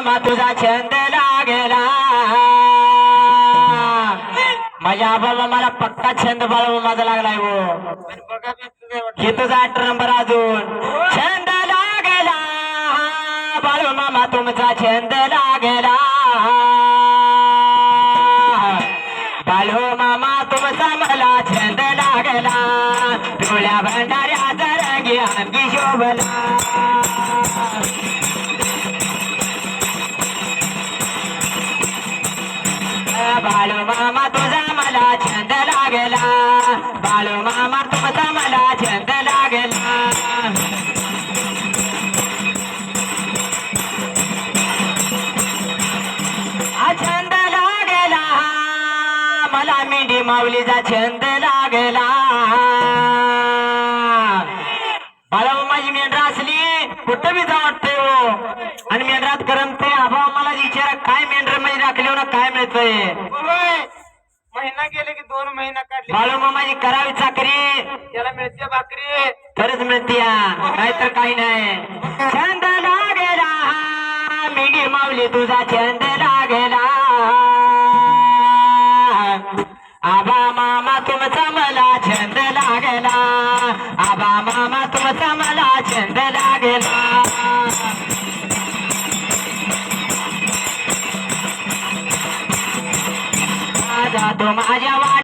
मामा तुझा छंद लागला. माझ्या आबाबा मला पक्का छंद बाळू माझा लागलाय हो. हे तुझा आठ नंबर अजून. छंद लागला. बाळू मामा तुमचा छंद लागला. बाळू मामा तुमचा मला छंद लागला. डोळ्या भंडाऱ्याचा रंगी अंगी शोभला. बाळू मामा तुझा मला छंद लागला. बाळू मामा तुझा मला छंद लागला. छंद लागला. मला मेंढी माऊलीचा छंद लागला. मला माझी मेंढरा असली कुठं मी जा वाटतंय हो. आणि मेंढरात करमते आबा मला विचारा काय मेंढरमध्ये राखले ना काय मिळतंय? होय. महिना गेले की दोन महिना काढले. बाळू मामाची करावी चाकरी. त्याला मिळते भाकरी. तरच मिळते नाहीतर काही नाही. छंद लागेला मिडी माऊली तुझा छंद लागेला आबा मामा तुमचा मला छंद लागेला आबा मामा तुमचा मला छंद लागेला तो माझ्या